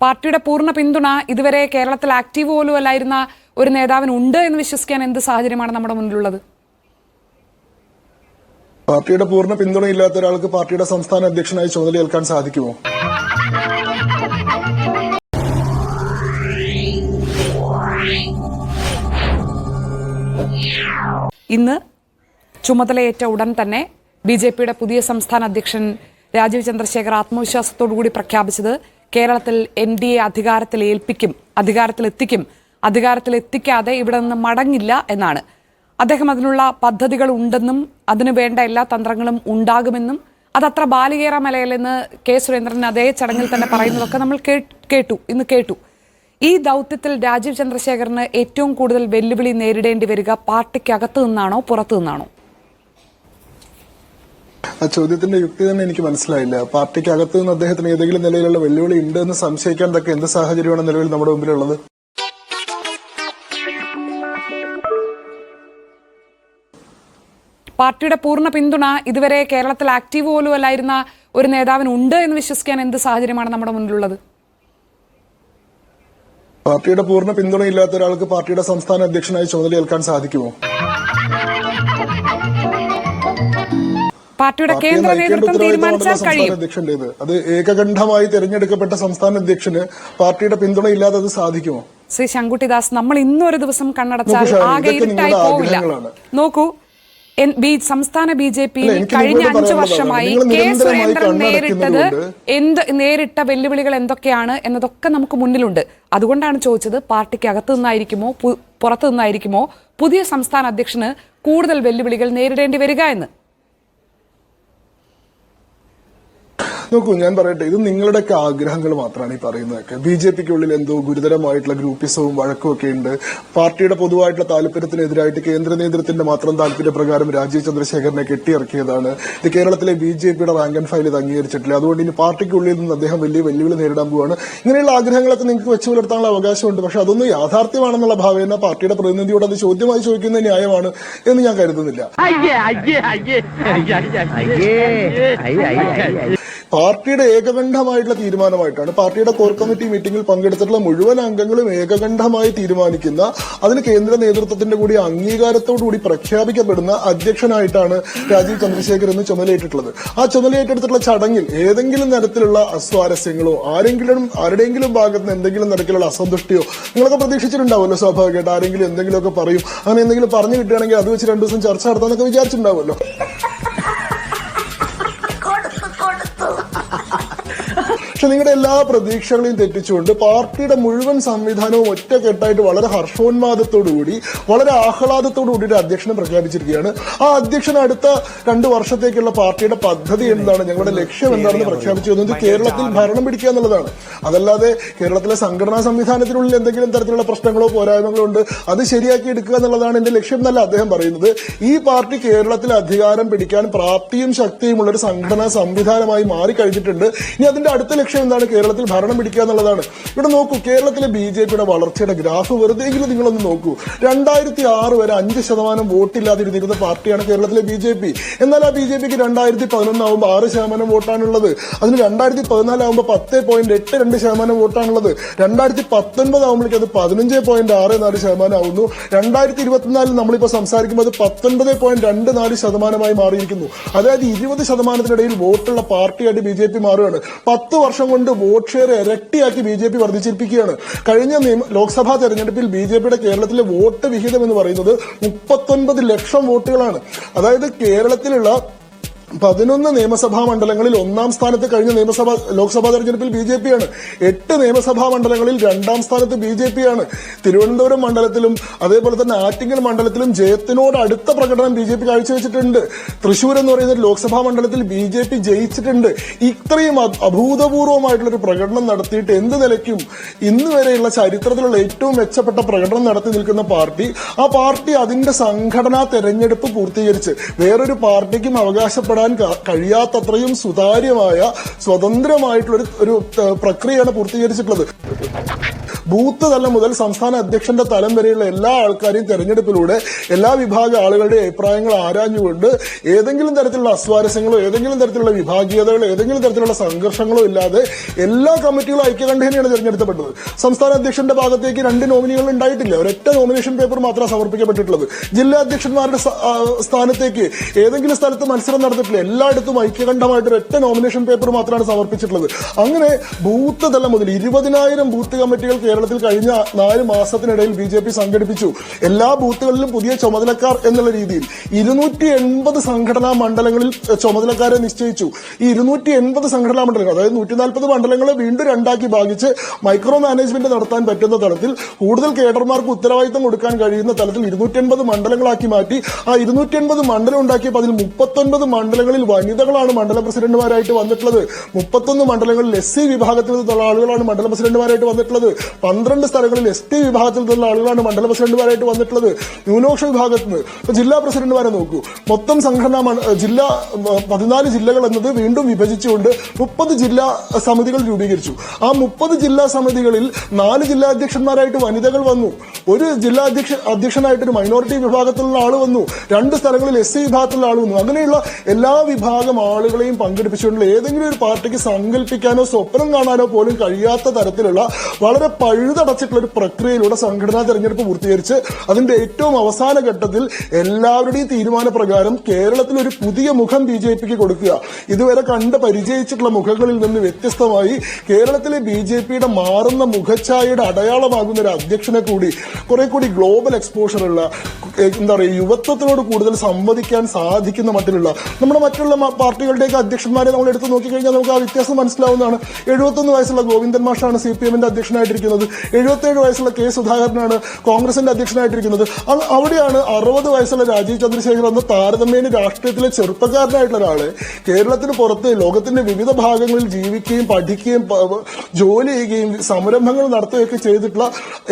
പാർട്ടിയുടെ പൂർണ പിന്തുണ ഇതുവരെ കേരളത്തിൽ ആക്റ്റീവ് പോലും അല്ലായിരുന്ന ഒരു നേതാവിന് ഉണ്ട് എന്ന് വിശ്വസിക്കാൻ എന്ത് സാഹചര്യമാണ് നമ്മുടെ മുന്നിലുള്ളത്? പാർട്ടിയുടെ പൂർണ പിന്തുണയില്ലാത്ത ഒരാൾക്ക് പാർട്ടിയുടെ സംസ്ഥാന അധ്യക്ഷനായി ചുമതല ഏൽക്കാൻ സാധിക്കുമോ? ഇന്ന് ചുമതലയേറ്റ ഉടൻ തന്നെ ബി ജെ പിയുടെ പുതിയ സംസ്ഥാന അധ്യക്ഷൻ രാജീവ് ചന്ദ്രശേഖർ ആത്മവിശ്വാസത്തോടുകൂടി പ്രഖ്യാപിച്ചത് കേരളത്തിൽ എൻ ഡി എ അധികാരത്തിൽ ഏൽപ്പിക്കും അധികാരത്തിലെത്തിക്കും അധികാരത്തിലെത്തിക്കാതെ ഇവിടെ നിന്ന് മടങ്ങില്ല എന്നാണ്. അദ്ദേഹം അതിനുള്ള പദ്ധതികൾ ഉണ്ടെന്നും അതിനു വേണ്ട എല്ലാ തന്ത്രങ്ങളും ഉണ്ടാകുമെന്നും അതത്ര ബാലികേറ മലയല്ലെന്ന് കെ സുരേന്ദ്രൻ അതേ ചടങ്ങിൽ തന്നെ പറയുന്നതൊക്കെ നമ്മൾ കേട്ടു ഇന്ന് കേട്ടു. ഈ ദൗത്യത്തിൽ രാജീവ് ചന്ദ്രശേഖറിന് ഏറ്റവും കൂടുതൽ വെല്ലുവിളി നേരിടേണ്ടി വരിക പാർട്ടിക്കകത്തു നിന്നാണോ പുറത്തു നിന്നാണോ? ആ ചോദ്യത്തിന്റെ യുക്തി തന്നെ എനിക്ക് മനസ്സിലായില്ല. പാർട്ടിക്ക് അകത്ത് നിന്ന് അദ്ദേഹത്തിന് ഏതെങ്കിലും നിലയിലുള്ള വെല്ലുവിളി ഉണ്ട് എന്ന് സംശയിക്കാൻ തക്ക എന്ത് സാഹചര്യമാണ് നിലവിൽ നമ്മുടെ മുമ്പിലുള്ളത്? പാർട്ടിയുടെ പൂർണ പിന്തുണ ഇതുവരെ കേരളത്തിൽ ആക്റ്റീവ് പോലും അല്ലായിരുന്ന ഒരു നേതാവിന് ഉണ്ട് എന്ന് വിശ്വസിക്കാൻ എന്ത് സാഹചര്യമാണ് നമ്മുടെ മുന്നിലുള്ളത്? പാർട്ടിയുടെ പൂർണ പിന്തുണയില്ലാത്ത ഒരാൾക്ക് പാർട്ടിയുടെ സംസ്ഥാന അധ്യക്ഷനായി ചുമതലയേൽക്കാൻ സാധിക്കുമോ? പാർട്ടിയുടെ കേന്ദ്ര നേതൃത്വം തീരുമാനിച്ചാൽ കഴിയും. അധ്യക്ഷന്റേത് അത് ഏകകണ്ഠമായി തെരഞ്ഞെടുക്കപ്പെട്ട സംസ്ഥാന അധ്യക്ഷന് പാർട്ടിയുടെ പിന്തുണയില്ലാതെ അത് സാധിക്കുമോ? ശ്രീ ശങ്കുട്ടിദാസ് നമ്മൾ ഇന്നൊരു ദിവസം കണ്ണടച്ചാൽ നോക്കൂ ആകെ ഇരുട്ടായി പോവില്ല. നോക്കൂ സംസ്ഥാന ബി ജെ പി കഴിഞ്ഞ അഞ്ചു വർഷമായി കെ സുരേന്ദ്രൻ നേരിട്ടത് എന്ത് നേരിട്ട വെല്ലുവിളികൾ എന്തൊക്കെയാണ് എന്നതൊക്കെ നമുക്ക് മുന്നിലുണ്ട്. അതുകൊണ്ടാണ് ചോദിച്ചത് പാർട്ടിക്ക് അകത്തു നിന്നായിരിക്കുമോ പുറത്തു നിന്നായിരിക്കുമോ പുതിയ സംസ്ഥാന അധ്യക്ഷന് കൂടുതൽ വെല്ലുവിളികൾ നേരിടേണ്ടി വരിക എന്ന്. നോക്കൂ ഞാൻ പറയട്ടെ ഇത് നിങ്ങളുടെയൊക്കെ ആഗ്രഹങ്ങൾ മാത്രമാണ് ഈ പറയുന്നതൊക്കെ. ബി ജെ പിക്കുള്ളിൽ എന്തോ ഗുരുതരമായിട്ടുള്ള ഗ്രൂപ്പിസവും വഴക്കും ഒക്കെ ഉണ്ട്. പാർട്ടിയുടെ പൊതുവായിട്ടുള്ള താല്പര്യത്തിനെതിരായിട്ട് കേന്ദ്ര നേതൃത്വത്തിന്റെ മാത്രം താല്പര്യപ്രകാരം രാജീവ് ചന്ദ്രശേഖരനെ കെട്ടിയിറക്കിയതാണ്. ഇത് കേരളത്തിലെ ബി ജെ പിയുടെ റാങ്ക് ആൻഡ് ഫയൽ ഇത് അംഗീകരിച്ചിട്ടില്ല. അതുകൊണ്ട് ഇനി പാർട്ടിക്കുള്ളിൽ നിന്ന് അദ്ദേഹം വലിയ വെല്ലുവിളി നേരിടാൻ പോവാണ്. ഇങ്ങനെയുള്ള ആഗ്രഹങ്ങളൊക്കെ നിങ്ങൾക്ക് വെച്ചു പുലർത്താനുള്ള അവകാശമുണ്ട്. പക്ഷെ അതൊന്നും യാഥാർത്ഥ്യമാണെന്നുള്ള ഭാവേന പാർട്ടിയുടെ പ്രതിനിധിയോട് അത് ചോദ്യമായി ചോദിക്കുന്നത് ന്യായമാണ് എന്ന് ഞാൻ കരുതുന്നില്ല. പാർട്ടിയുടെ ഏകകണ്ഠമായിട്ടുള്ള തീരുമാനമായിട്ടാണ്. പാർട്ടിയുടെ കോർ കമ്മിറ്റി മീറ്റിംഗിൽ പങ്കെടുത്തിട്ടുള്ള മുഴുവൻ അംഗങ്ങളും ഏകകണ്ഠമായി തീരുമാനിക്കുന്ന അതിന് കേന്ദ്ര നേതൃത്വത്തിന്റെ കൂടി അംഗീകാരത്തോടുകൂടി പ്രഖ്യാപിക്കപ്പെടുന്ന അധ്യക്ഷനായിട്ടാണ് രാജീവ് ചന്ദ്രശേഖർ എന്ന് ചുമതലയേറ്റിട്ടുള്ളത്. ആ ചുമതലയേറ്റെടുത്തിട്ടുള്ള ചടങ്ങിൽ ഏതെങ്കിലും തരത്തിലുള്ള അസ്വാരസ്യങ്ങളോ ആരെങ്കിലും ആരുടെയെങ്കിലും ഭാഗത്ത് നിന്ന് എന്തെങ്കിലും തരത്തിലുള്ള അസന്തുഷ്ടിയോ നിങ്ങളൊക്കെ പ്രതീക്ഷിച്ചിട്ടുണ്ടാവുമല്ലോ സ്വാഭാവികമായിട്ട്. ആരെങ്കിലും എന്തെങ്കിലുമൊക്കെ പറയും. അങ്ങനെ എന്തെങ്കിലും പറഞ്ഞു കിട്ടുകയാണെങ്കിൽ അത് വെച്ച് രണ്ടു ദിവസം ചർച്ച നടത്താമെന്നൊക്കെ വിചാരിച്ചിട്ടുണ്ടാവുമല്ലോ. പക്ഷെ നിങ്ങളുടെ എല്ലാ പ്രതീക്ഷകളെയും തെറ്റിച്ചുകൊണ്ട് പാർട്ടിയുടെ മുഴുവൻ സംവിധാനവും ഒറ്റക്കെട്ടായിട്ട് വളരെ ഹർഷോന്മാദത്തോടുകൂടി വളരെ ആഹ്ലാദത്തോടു കൂടിയിട്ട് അധ്യക്ഷനെ പ്രഖ്യാപിച്ചിരിക്കുകയാണ്. ആ അധ്യക്ഷൻ അടുത്ത രണ്ടു വർഷത്തേക്കുള്ള പാർട്ടിയുടെ പദ്ധതി എന്താണ്? ഞങ്ങളുടെ ലക്ഷ്യം എന്താണെന്ന് പ്രഖ്യാപിച്ചു തന്നത് കേരളത്തിൽ ഭരണം പിടിക്കുക എന്നുള്ളതാണ്. അതല്ലാതെ കേരളത്തിലെ സംഘടനാ സംവിധാനത്തിനുള്ളിൽ എന്തെങ്കിലും തരത്തിലുള്ള പ്രശ്നങ്ങളോ പോരായ്മകളോ ഉണ്ട് അത് ശരിയാക്കി എടുക്കുക എന്നുള്ളതാണ് എന്റെ ലക്ഷ്യം എന്നല്ല അദ്ദേഹം പറയുന്നത്. ഈ പാർട്ടി കേരളത്തിൽ അധികാരം പിടിക്കാൻ പ്രാപ്തിയും ശക്തിയുമുള്ള ഒരു സംഘടനാ സംവിധാനമായി മാറിക്കഴിഞ്ഞിട്ടുണ്ട്. ഇനി അതിന്റെ അടുത്ത ലക്ഷ്യം എന്താണ് കേരളത്തിൽ ഭരണം പിടിക്കുക എന്നുള്ളതാണ്. ഇവിടെ നോക്കൂ കേരളത്തിലെ ബി ജെ പിയുടെ വളർച്ചയുടെ ഗ്രാഫ് വെറുതെ എങ്കിലും നിങ്ങളൊന്ന് നോക്കൂ. രണ്ടായിരത്തി ആറ് വരെ അഞ്ച് ശതമാനം വോട്ടില്ലാതിരുന്നിരുന്ന പാർട്ടിയാണ് കേരളത്തിലെ ബി ജെ പി. എന്നാൽ ആ ബി ജെ പിക്ക് രണ്ടായിരത്തി പതിനൊന്നാകുമ്പോൾ ആറ് ശതമാനം വോട്ടാണുള്ളത്. അതിന് രണ്ടായിരത്തി പതിനാലാകുമ്പോൾ പത്ത് പോയിന്റ് എട്ട് രണ്ട് ശതമാനം വോട്ടാണുള്ളത്. രണ്ടായിരത്തി പത്തൊൻപത് ആകുമ്പോഴേക്കും അത് പതിനഞ്ച് പോയിന്റ് ആറ് നാല് ശതമാനം ആവുന്നു രണ്ടായിരത്തി ഇരുപത്തിനാലിൽ നമ്മളിപ്പോൾ സംസാരിക്കുമ്പോൾ അത് പത്തൊൻപത് പോയിന്റ് രണ്ട് നാല് ശതമാനമായി മാറിയിരിക്കുന്നു. അതായത് ഇരുപത് ശതമാനത്തിനിടയിൽ വോട്ടുള്ള പാർട്ടിയായിട്ട് ബി ജെ പി മാറുകയാണ്. പത്ത് വർഷം കൊണ്ട് വോട്ട് ഷെയർ ഇരട്ടിയാക്കി ബി ജെ പി വർദ്ധിച്ചിരിപ്പിക്കുകയാണ്. കഴിഞ്ഞ ലോക്സഭാ തെരഞ്ഞെടുപ്പിൽ ബി ജെ പിയുടെ കേരളത്തിലെ വോട്ട് വിഹിതം എന്ന് പറയുന്നത് മുപ്പത്തൊൻപത് ലക്ഷം വോട്ടുകളാണ്. അതായത് കേരളത്തിലുള്ള പതിനൊന്ന് നിയമസഭാ മണ്ഡലങ്ങളിൽ ഒന്നാം സ്ഥാനത്ത് കഴിഞ്ഞ നിയമസഭ ലോക്സഭാ തെരഞ്ഞെടുപ്പിൽ ബി ജെ പിയാണ്. എട്ട് നിയമസഭാ മണ്ഡലങ്ങളിൽ രണ്ടാം സ്ഥാനത്ത് ബി ജെ പിയാണ്. തിരുവനന്തപുരം മണ്ഡലത്തിലും അതേപോലെ തന്നെ ആറ്റിങ്ങൽ മണ്ഡലത്തിലും ജയത്തിനോട് അടുത്ത പ്രകടനം ബി ജെ പി കാഴ്ചവെച്ചിട്ടുണ്ട്. തൃശൂർ എന്ന് പറയുന്ന ലോക്സഭാ മണ്ഡലത്തിൽ ബി ജെ പി ജയിച്ചിട്ടുണ്ട്. ഇത്രയും അഭൂതപൂർവമായിട്ടുള്ളൊരു പ്രകടനം നടത്തിയിട്ട് എന്ത് നിലയ്ക്കും ഇന്ന് വരെയുള്ള ചരിത്രത്തിലുള്ള ഏറ്റവും മെച്ചപ്പെട്ട പ്രകടനം നടത്തി നിൽക്കുന്ന പാർട്ടി ആ പാർട്ടി അതിന്റെ സംഘടനാ തെരഞ്ഞെടുപ്പ് പൂർത്തീകരിച്ച് വേറൊരു പാർട്ടിക്കും അവകാശപ്പെടാൻ ക- കഴിയാത്തത്രയും സുതാര്യമായ സ്വതന്ത്രമായിട്ടുള്ള ഒരു പ്രക്രിയയാണ് പൂർത്തീകരിച്ചിട്ടുള്ളത്. ബൂത്ത് തലം മുതൽ സംസ്ഥാന അധ്യക്ഷന്റെ തലം വരെയുള്ള എല്ലാ ആൾക്കാരെയും തെരഞ്ഞെടുപ്പിലൂടെ എല്ലാ വിഭാഗ ആളുകളുടെ അഭിപ്രായങ്ങൾ ആരാഞ്ഞുകൊണ്ട് ഏതെങ്കിലും തരത്തിലുള്ള അസ്വാരസ്യങ്ങളോ ഏതെങ്കിലും തരത്തിലുള്ള വിഭാഗീയതകളോ ഏതെങ്കിലും തരത്തിലുള്ള സംഘർഷങ്ങളോ ഇല്ലാതെ എല്ലാ കമ്മിറ്റികളും ഐക്യകണ്ഠേനയാണ് തെരഞ്ഞെടുക്കപ്പെട്ടത് സംസ്ഥാന അധ്യക്ഷന്റെ ഭാഗത്തേക്ക് രണ്ട് നോമിനികൾ ഉണ്ടായിട്ടില്ല. ഒരൊറ്റ നോമിനേഷൻ പേപ്പർ മാത്രമേ സമർപ്പിക്കപ്പെട്ടിട്ടുള്ളത്. ജില്ലാ അധ്യക്ഷന്മാരുടെ സ്ഥാനത്തേക്ക് ഏതെങ്കിലും സ്ഥലത്ത് മത്സരം നടന്നിട്ടില്ല എല്ലായിടത്തും ഐക്യകണ്ഠമായിട്ട് ഒറ്റ നോമിനേഷൻ പേപ്പർ മാത്രമാണ് സമർപ്പിച്ചിട്ടുള്ളത്. അങ്ങനെ ബൂത്ത് തലം മുതൽ ഇരുപതിനായിരം ബൂത്ത് കമ്മിറ്റികൾ കേരളത്തിൽ കഴിഞ്ഞ നാല് മാസത്തിനിടയിൽ ബി ജെ പി സംഘടിപ്പിച്ചു. എല്ലാ ബൂത്തുകളിലും പുതിയ ചുമതലക്കാർ എന്നുള്ള രീതിയിൽ. ഇരുന്നൂറ്റി എൺപത് സംഘടനാ മണ്ഡലങ്ങളിൽ ചുമതലക്കാരെ നിശ്ചയിച്ചു. ഈ ഇരുന്നൂറ്റി എൺപത് സംഘടനാ മണ്ഡലങ്ങൾ അതായത് നൂറ്റി നാൽപ്പത് മണ്ഡലങ്ങളെ വീണ്ടും രണ്ടാക്കി ഭാഗിച്ച് മൈക്രോ മാനേജ്മെന്റ് നടത്താൻ പറ്റുന്ന തലത്തിൽ കൂടുതൽ കേഡർമാർക്ക് ഉത്തരവാദിത്തം കൊടുക്കാൻ കഴിയുന്ന തലത്തിൽ ഇരുന്നൂറ്റി എൺപത് മണ്ഡലങ്ങളാക്കി മാറ്റി. ആ ഇരുന്നൂറ്റി എൺപത് മണ്ഡലം ഉണ്ടാക്കിയപ്പോൾ അതിൽ മുപ്പത്തൊൻപത് മണ്ഡലങ്ങളിൽ വനിതകളാണ് മണ്ഡല പ്രസിഡന്റുമാരായിട്ട് വന്നിട്ടുള്ളത്. മുപ്പത്തൊന്ന് മണ്ഡലങ്ങളിൽ എസ് സി വിഭാഗത്തിൽ നിന്നുള്ള ആളുകളാണ് മണ്ഡല പ്രസിഡന്റുമാരായിട്ട് വന്നിട്ടുള്ളത്. പന്ത്രണ്ട് സ്ഥലങ്ങളിൽ എസ് ടി വിഭാഗത്തിൽ നിന്നുള്ള ആളുകളാണ് മണ്ഡല പ്രസിഡന്റുമാരായിട്ട് വന്നിട്ടുള്ളത്. ന്യൂനപക്ഷ വിഭാഗത്തിൽ നിന്ന് ജില്ലാ പ്രസിഡന്റുമാരെ നോക്കൂ. മൊത്തം സംഘടനാ ജില്ലാ പതിനാല് ജില്ലകൾ എന്നത് വീണ്ടും വിഭജിച്ചുകൊണ്ട് മുപ്പത് ജില്ലാ സമിതികൾ രൂപീകരിച്ചു. ആ മുപ്പത് ജില്ലാ സമിതികളിൽ നാല് ജില്ലാ അധ്യക്ഷന്മാരായിട്ട് വനിതകൾ വന്നു. ഒരു ജില്ലാ അധ്യക്ഷ അധ്യക്ഷനായിട്ട് ഒരു മൈനോറിറ്റി വിഭാഗത്തിലുള്ള ആൾ വന്നു. രണ്ട് സ്ഥലങ്ങളിൽ എസ് സി വിഭാഗത്തിലുള്ള ആൾ വന്നു. അങ്ങനെയുള്ള എല്ലാ വിഭാഗം ആളുകളെയും പങ്കെടുപ്പിച്ചുകൊണ്ടുള്ള ഏതെങ്കിലും ഒരു പാർട്ടിക്ക് സങ്കല്പിക്കാനോ സ്വപ്നം കാണാനോ പോലും കഴിയാത്ത തരത്തിലുള്ള വളരെ പഴുതടച്ചിട്ടുള്ള ഒരു പ്രക്രിയയിലൂടെ സംഘടനാ തെരഞ്ഞെടുപ്പ് പൂർത്തീകരിച്ച് അതിന്റെ ഏറ്റവും അവസാന ഘട്ടത്തിൽ എല്ലാവരുടെയും തീരുമാനപ്രകാരം കേരളത്തിൽ ഒരു പുതിയ മുഖം ബി ജെ പിക്ക് കൊടുക്കുക. ഇതുവരെ കണ്ട് പരിചയിച്ചിട്ടുള്ള മുഖങ്ങളിൽ നിന്ന് വ്യത്യസ്തമായി കേരളത്തിലെ ബി ജെ പിയുടെ മാറുന്ന മുഖഛായയുടെ അടയാളമാകുന്ന ഒരു അധ്യക്ഷനെ കൂടി കുറെ കൂടി ഗ്ലോബൽ എക്സ്പോഷറുള്ള എന്താ പറയുക യുവത്വത്തിനോട് കൂടുതൽ സംവദിക്കാൻ സാധിക്കുന്ന മട്ടിലുള്ള മറ്റുള്ള പാർട്ടികളുടെയൊക്കെ അധ്യക്ഷന്മാരെ നമ്മൾ എടുത്ത് നോക്കിക്കഴിഞ്ഞാൽ നമുക്ക് ആ വ്യത്യാസം മനസ്സിലാവുന്നതാണ്. എഴുപത്തൊന്ന് വയസ്സുള്ള ഗോവിന്ദൻ മാഷാണ് സി പി എമ്മിന്റെ അധ്യക്ഷനായിട്ടിരിക്കുന്നത്. എഴുപത്തേഴ് വയസ്സുള്ള കെ സുധാകരനാണ് കോൺഗ്രസിന്റെ അധ്യക്ഷനായിട്ടിരിക്കുന്നത്. അവിടെയാണ് അറുപത് വയസ്സുള്ള രാജീവ് ചന്ദ്രശേഖർ എന്ന താരതമ്യേന രാഷ്ട്രീയത്തിലെ ചെറുപ്പക്കാരനായിട്ടുള്ള ഒരാളെ കേരളത്തിന് പുറത്ത് ലോകത്തിന്റെ വിവിധ ഭാഗങ്ങളിൽ ജീവിക്കുകയും പഠിക്കുകയും ജോലി ചെയ്യുകയും സംരംഭങ്ങൾ നടത്തുകയൊക്കെ ചെയ്തിട്ടുള്ള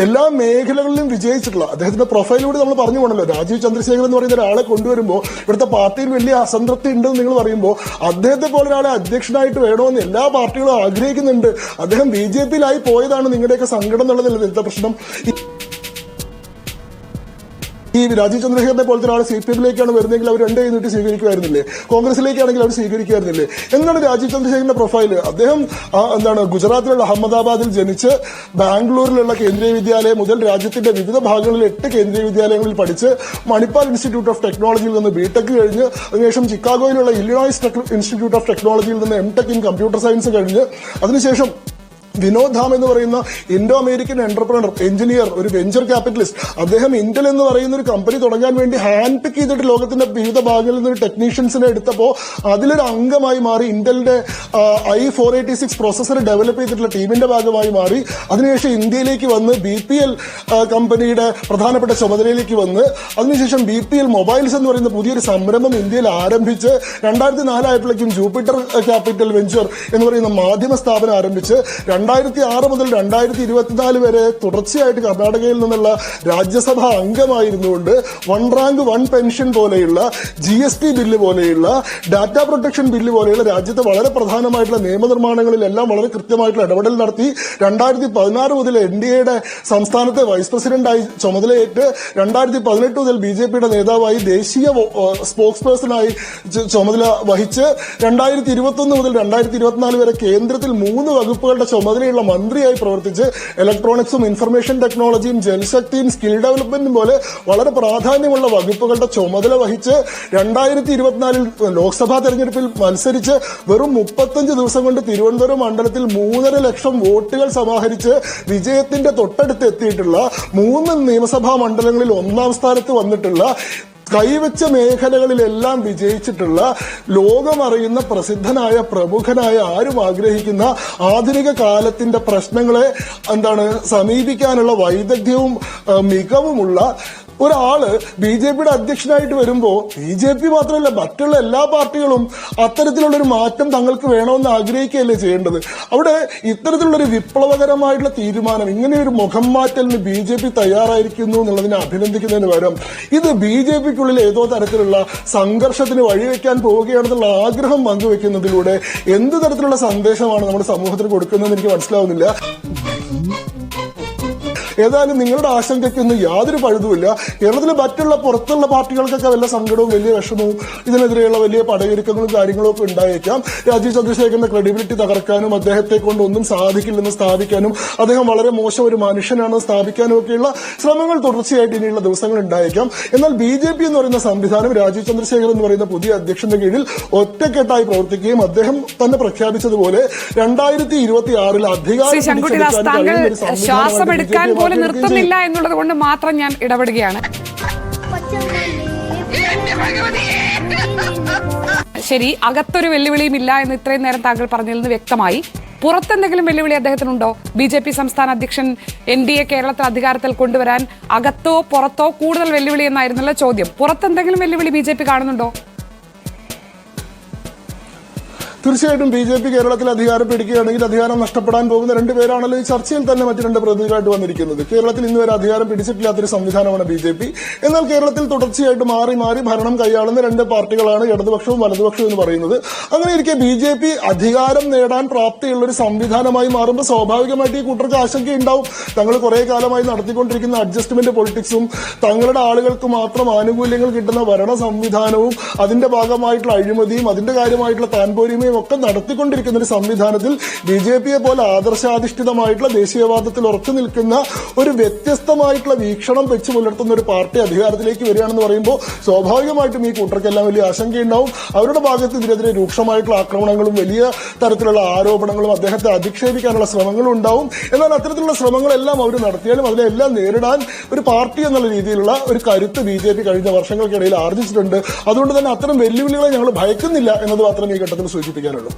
എല്ലാ മേഖലകളിലും വിജയിച്ചിട്ടുള്ള അദ്ദേഹത്തിന്റെ പ്രൊഫൈലിലൂടെ നമ്മൾ പറഞ്ഞു പോകണല്ലോ രാജീവ് ചന്ദ്രശേഖർ എന്ന് പറയുന്ന ഒരാളെ കൊണ്ടുവരുമ്പോൾ ഇവിടുത്തെ പാർട്ടിയിൽ വലിയ അസംതൃപ്തി ഉണ്ടെന്ന് നിങ്ങൾ പറയുമ്പോൾ അദ്ദേഹത്തെ പോലെ ഒരാളെ അധ്യക്ഷനായിട്ട് വേണമെന്ന് എല്ലാ പാർട്ടികളും ആഗ്രഹിക്കുന്നുണ്ട്. അദ്ദേഹം ബി ജെ പിയിലായി പോയതാണ് നിങ്ങളുടെയൊക്കെ സങ്കടം എന്നുള്ളതല്ല പ്രശ്നം. ഈ- രാജീവ് ചന്ദ്രശേഖരനെ പോലത്തെ ഒരാൾ സി പി എമ്മിലേക്കാണ് വരുന്നതെങ്കിൽ അവർ രണ്ട് കൈ നീട്ടി സ്വീകരിക്കുമായിരുന്നില്ലേ? കോൺഗ്രസിലേക്കാണെങ്കിൽ അവർ സ്വീകരിക്കുമായിരുന്നില്ലേ? എന്താണ് രാജീവ് ചന്ദ്രശേഖരന്റെ പ്രൊഫൈൽ അദ്ദേഹം എന്താണ് ഗുജറാത്തിലുള്ള അഹമ്മദാബാദിൽ ജനിച്ച് ബാംഗ്ലൂരിലുള്ള കേന്ദ്രീയ വിദ്യാലയം മുതൽ രാജ്യത്തിന്റെ വിവിധ ഭാഗങ്ങളിൽ എട്ട് കേന്ദ്രീയ വിദ്യാലയങ്ങളിൽ പഠിച്ച് മണിപ്പാൽ ഇൻസ്റ്റിറ്റ്യൂട്ട് ഓഫ് ടെക്നോളജിയിൽ നിന്ന് ബിടെക് കഴിഞ്ഞ് അതിനുശേഷം ചിക്കാഗോയിലുള്ള ഇല്ലിനോയ്സ് ടെക്- ഇൻസ്റ്റിറ്റ്യൂട്ട് ഓഫ് ടെക്നോളജിയിൽ നിന്ന് M Tech in computer science കഴിഞ്ഞ് അതിനുശേഷം വിനോദ് ധാം എന്ന് പറയുന്ന ഇൻഡോ അമേരിക്കൻ എന്റർപ്രണർ എഞ്ചിനീയർ ഒരു വെഞ്ചർ ക്യാപിറ്റലിസ്റ്റ് അദ്ദേഹം ഇന്റൽ എന്ന് പറയുന്ന ഒരു കമ്പനി തുടങ്ങാൻ വേണ്ടി ഹാൻഡ് പിക്ക് ചെയ്തിട്ട് ലോകത്തിന്റെ വിവിധ ഭാഗങ്ങളിൽ നിന്ന് ടെക്നീഷ്യൻസിനെ എടുത്തപ്പോൾ അതിലൊരു അംഗമായി മാറി ഇന്റലിന്റെ I four eighty six processor develop ചെയ്തിട്ടുള്ള ടീമിന്റെ ഭാഗമായി മാറി. അതിനുശേഷം ഇന്ത്യയിലേക്ക് വന്ന് ബി പി എൽ കമ്പനിയുടെ പ്രധാനപ്പെട്ട ചുമതലയിലേക്ക് വന്ന്. അതിനുശേഷം ബി പി എൽ മൊബൈൽസ് എന്ന് പറയുന്ന പുതിയൊരു സംരംഭം ഇന്ത്യയിൽ ആരംഭിച്ച് രണ്ടായിരത്തി നാലായപ്പോഴേക്കും ജൂപ്പിറ്റർ ക്യാപിറ്റൽ വെഞ്ചർ എന്ന് പറയുന്ന മാധ്യമ സ്ഥാപനം ആരംഭിച്ച് രണ്ടായിരത്തി ആറ് മുതൽ രണ്ടായിരത്തി ഇരുപത്തിനാല് വരെ തുടർച്ചയായിട്ട് കർണാടകയിൽ നിന്നുള്ള രാജ്യസഭാ അംഗമായിരുന്നുകൊണ്ട് വൺ റാങ്ക് വൺ പെൻഷൻ പോലെയുള്ള ജി എസ് ടി ബില്ല് പോലെയുള്ള ഡാറ്റ പ്രൊട്ടക്ഷൻ ബില്ല് പോലെയുള്ള രാജ്യത്തെ വളരെ പ്രധാനമായിട്ടുള്ള നിയമനിർമ്മാണങ്ങളിലെല്ലാം വളരെ കൃത്യമായിട്ടുള്ള ഇടപെടൽ നടത്തി രണ്ടായിരത്തി പതിനാറ് മുതൽ എൻ ഡി എയുടെ സംസ്ഥാനത്തെ വൈസ് പ്രസിഡന്റായി ചുമതലയേറ്റ് രണ്ടായിരത്തി പതിനെട്ട് മുതൽ ബി ജെ പിയുടെ നേതാവായി ദേശീയ സ്പോക്സ് പേഴ്സണായി ചുമതല വഹിച്ച് രണ്ടായിരത്തി ഇരുപത്തൊന്ന് മുതൽ രണ്ടായിരത്തി ഇരുപത്തിനാല് വരെ കേന്ദ്രത്തിൽ മൂന്ന് വകുപ്പുകളുടെ ചുമതലയുള്ള മന്ത്രിയായി പ്രവർത്തിച്ച് ഇലക്ട്രോണിക്സും ഇൻഫർമേഷൻ ടെക്നോളജിയും ജലശക്തിയും സ്കിൽ ഡെവലപ്മെന്റും പോലെ വളരെ പ്രാധാന്യമുള്ള വകുപ്പുകളുടെ ചുമതല വഹിച്ച് രണ്ടായിരത്തി ഇരുപത്തിനാലിൽ ലോക്സഭാ തെരഞ്ഞെടുപ്പിൽ മത്സരിച്ച് വെറും മുപ്പത്തഞ്ച് ദിവസം കൊണ്ട് തിരുവനന്തപുരം മണ്ഡലത്തിൽ മൂന്നര ലക്ഷം വോട്ടുകൾ സമാഹരിച്ച് വിജയത്തിന്റെ തൊട്ടടുത്ത് എത്തിയിട്ടുള്ള മൂന്ന് നിയമസഭാ മണ്ഡലങ്ങളിൽ ഒന്നാം സ്ഥാനത്ത് വന്നിട്ടുള്ള കൈവച്ച മേഖലകളിലെല്ലാം വിജയിച്ചിട്ടുള്ള ലോകമറിയുന്ന പ്രസിദ്ധനായ പ്രമുഖനായ ആരും ആഗ്രഹിക്കുന്ന ആധുനിക കാലത്തിന്റെ പ്രശ്നങ്ങളെ എന്താണ് സമീപിക്കാനുള്ള വൈദഗ്ധ്യവും മികവുമുള്ള ഒരാൾ ബി ജെ പിയുടെ അധ്യക്ഷനായിട്ട് വരുമ്പോ ബി ജെ പി മാത്രമല്ല മറ്റുള്ള എല്ലാ പാർട്ടികളും അത്തരത്തിലുള്ള ഒരു മാറ്റം തങ്ങൾക്ക് വേണമെന്ന് ആഗ്രഹിക്കുകയല്ലേ ചെയ്യേണ്ടത്? അവിടെ ഇത്തരത്തിലുള്ള ഒരു വിപ്ലവകരമായിട്ടുള്ള തീരുമാനം ഇങ്ങനെ ഒരു മുഖം മാറ്റലിന് ബി ജെ പി തയ്യാറായിരിക്കുന്നു എന്നുള്ളതിനെ അഭിനന്ദിക്കുന്നതിന് പകരം ഇത് ബി ജെ പിക്കുള്ളിൽ ഏതോ തരത്തിലുള്ള സംഘർഷത്തിന് വഴിവെക്കാൻ പോവുകയാണെന്നുള്ള ആഗ്രഹം പങ്കുവെക്കുന്നതിലൂടെ എന്ത് തരത്തിലുള്ള സന്ദേശമാണ് നമ്മുടെ സമൂഹത്തിന് കൊടുക്കുന്നതെന്ന് എനിക്ക് മനസ്സിലാവുന്നില്ല. ഏതായാലും നിങ്ങളുടെ ആശങ്കയ്ക്കൊന്നും യാതൊരു പഴുതുമില്ല. കേരളത്തിലെ മറ്റുള്ള പുറത്തുള്ള പാർട്ടികൾക്കൊക്കെ വല്ല സങ്കടവും വലിയ വിഷമവും ഇതിനെതിരെയുള്ള വലിയ പടയൊരുക്കങ്ങളും കാര്യങ്ങളും ഒക്കെ ഉണ്ടായേക്കാം. രാജീവ് ചന്ദ്രശേഖരന്റെ ക്രെഡിബിലിറ്റി തകർക്കാനും അദ്ദേഹത്തെ കൊണ്ട് ഒന്നും സാധിക്കില്ലെന്ന് സ്ഥാപിക്കാനും അദ്ദേഹം വളരെ മോശം ഒരു മനുഷ്യനാണ് സ്ഥാപിക്കാനും ഒക്കെയുള്ള ശ്രമങ്ങൾ തുടർച്ചയായിട്ട് ഇനിയുള്ള ദിവസങ്ങൾ ഉണ്ടായേക്കാം. എന്നാൽ ബി ജെ പി എന്ന് പറയുന്ന സംവിധാനം രാജീവ് ചന്ദ്രശേഖർ എന്ന് പറയുന്ന പുതിയ അധ്യക്ഷന്റെ കീഴിൽ ഒറ്റക്കെട്ടായി പ്രവർത്തിക്കുകയും അദ്ദേഹം തന്നെ പ്രഖ്യാപിച്ചതുപോലെ രണ്ടായിരത്തി ഇരുപത്തി ആറിൽ അധികാരം പോലും നിർത്തുന്നില്ല എന്നുള്ളത് കൊണ്ട് മാത്രം ഞാൻ ഇടപെടുകയാണ് ശരി അകത്തൊരു വെല്ലുവിളിയും ഇല്ല എന്ന് ഇത്രയും നേരം താങ്കൾ പറഞ്ഞതിൽ നിന്ന് വ്യക്തമായി പുറത്തെന്തെങ്കിലും വെല്ലുവിളി അദ്ദേഹത്തിനുണ്ടോ ബി ജെ പി സംസ്ഥാന അധ്യക്ഷൻ എൻ ഡി എ കേരളത്തിൽ അധികാരത്തിൽ കൊണ്ടുവരാൻ അകത്തോ പുറത്തോ കൂടുതൽ വെല്ലുവിളി എന്നായിരുന്നല്ലോ ചോദ്യം പുറത്തെന്തെങ്കിലും വെല്ലുവിളി ബി ജെ പി കാണുന്നുണ്ടോ തീർച്ചയായിട്ടും ബി ജെ പി കേരളത്തിൽ അധികാരം പിടിക്കുകയാണെങ്കിൽ അധികാരം നഷ്ടപ്പെടാൻ പോകുന്ന രണ്ടുപേരാണല്ലോ ഈ ചർച്ചയിൽ തന്നെ മറ്റു രണ്ട് പ്രതിനിധികളായിട്ട് വന്നിരിക്കുന്നത്. കേരളത്തിൽ ഇന്ന് വരെ അധികാരം പിടിച്ചിട്ടില്ലാത്തൊരു സംവിധാനമാണ് ബി ജെ പി. എന്നാൽ കേരളത്തിൽ തുടർച്ചയായിട്ട് മാറി മാറി ഭരണം കൈയാളുന്ന രണ്ട് പാർട്ടികളാണ് ഇടതുപക്ഷവും വലതുപക്ഷവും എന്ന് പറയുന്നത്. അങ്ങനെ ഇരിക്കെ ബി ജെ പി അധികാരം നേടാൻ പ്രാപ്തിയുള്ള ഒരു സംവിധാനമായി മാറുമ്പോൾ സ്വാഭാവികമായിട്ട് ഈ കൂട്ടർക്ക് ആശങ്കയുണ്ടാവും തങ്ങൾ കുറെ കാലമായി നടത്തിക്കൊണ്ടിരിക്കുന്ന അഡ്ജസ്റ്റ്മെന്റ് പൊളിറ്റിക്സും തങ്ങളുടെ ആളുകൾക്ക് മാത്രം ആനുകൂല്യങ്ങൾ കിട്ടുന്ന ഭരണ സംവിധാനവും അതിന്റെ ഭാഗമായിട്ടുള്ള അഴിമതിയും അതിന്റെ കാര്യമായിട്ടുള്ള താൻപോരിമയും ഒക്കെ നടത്തിക്കൊണ്ടിരിക്കുന്ന ഒരു സംവിധാനത്തിൽ ബി ജെ പിയെ പോലെ ആദർശാധിഷ്ഠിതമായിട്ടുള്ള ദേശീയവാദത്തിൽ ഉറച്ചു നിൽക്കുന്ന ഒരു വ്യത്യസ്തമായിട്ടുള്ള വീക്ഷണം വെച്ച് പുലർത്തുന്ന ഒരു പാർട്ടി അധികാരത്തിലേക്ക് വരികയാണെന്ന് പറയുമ്പോൾ സ്വാഭാവികമായിട്ടും ഈ കൂട്ടർക്കെല്ലാം വലിയ ആശങ്കയുണ്ടാവും. അവരുടെ ഭാഗത്ത് ഇതിനെതിരെ രൂക്ഷമായിട്ടുള്ള ആക്രമണങ്ങളും വലിയ തരത്തിലുള്ള ആരോപണങ്ങളും അദ്ദേഹത്തെ അധിക്ഷേപിക്കാനുള്ള ശ്രമങ്ങളും ഉണ്ടാവും. എന്നാൽ അത്തരത്തിലുള്ള ശ്രമങ്ങളെല്ലാം അവർ നടത്തിയാലും അതിനെല്ലാം നേരിടാൻ ഒരു പാർട്ടി എന്നുള്ള രീതിയിലുള്ള ഒരു കരുത്ത് ബി ജെ പി കഴിഞ്ഞ വർഷങ്ങൾക്കിടയിൽ ആർജിച്ചിട്ടുണ്ട്. അതുകൊണ്ട് തന്നെ അത്തരം വെല്ലുവിളികളെ ഞങ്ങൾ ഭയക്കുന്നില്ല എന്നത് മാത്രം ഈ ഘട്ടത്തിൽ സൂചിപ്പിക്കാനുള്ളൂ